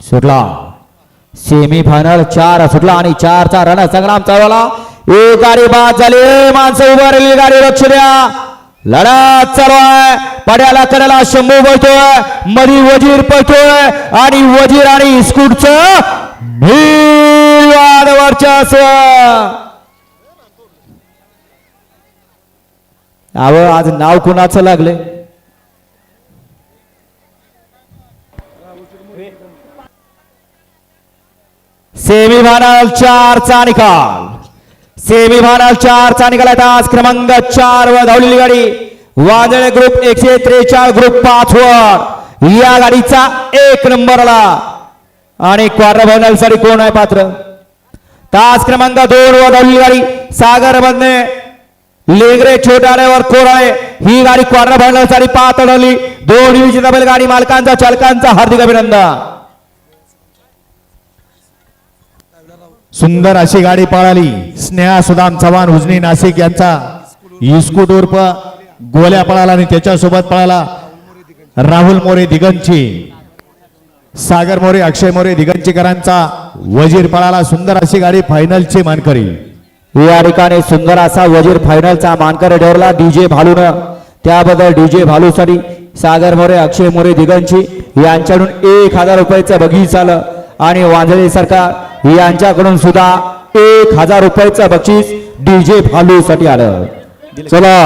सुटला. Semi final चार सुटला आणि चारचा रण संग्राम चालवला एक गाडी बाद झाली. माणसं उभं राहिली गाडी लक्ष द्या. लढा चालू आहे. पड्याला कड्याला शंभू पळतोय. मधी वजीर पळतोय. आणि वजीर आणि स्कूटच निर्वाद वर्चस्व अव आज नाव कुणाचं लागले सेमी फायनल चारचा निकाल सेमी फायनल चारचा निकाल आहे तास क्रमांक चार वर धावलेली गाडी. वादळ ग्रुप एकशे त्रेचाळ ग्रुप पाच वर. या गाडीचा एक नंबर आला. आणि क्वार्टर फायनलसाठी कोण आहे पात्र? तास क्रमांक दोन वर धावलेली गाडी. सागर मधने लेगरे कोण कोराळे ही गाडी क्वार्टर फायनलसाठी पात्र ठरली दोन विजेता गाडी मालकांचा चालकांचा हार्दिक अभिनंदन. सुंदर अशी गाडी पळाली. स्नेहा सुदाम चव्हाण उजनी नाशिक यांचा इस्कूट उर्फ गोल्या पळाला आणि त्याच्यासोबत पळाला राहुल मोरे दिगंची सागर मोरे अक्षय मोरे दिगंचीकरांचा वजीर पळाला. सुंदर अशी गाडी फायनलची मानकरी. या ठिकाणी सुंदर असा वजीर फायनलचा मानकर ठरला. डीजे भालून. त्याबद्दल डीजे भालूसाठी सागर मोरे अक्षय मोरे दिगंची यांच्याकडून एक हजार रुपयाचं बघी आलं आणि वांजळे सरकार यांच्याकडून सुद्धा एक हजार रुपयाचं बक्षीस डीजे भालूसाठी आलं. चला.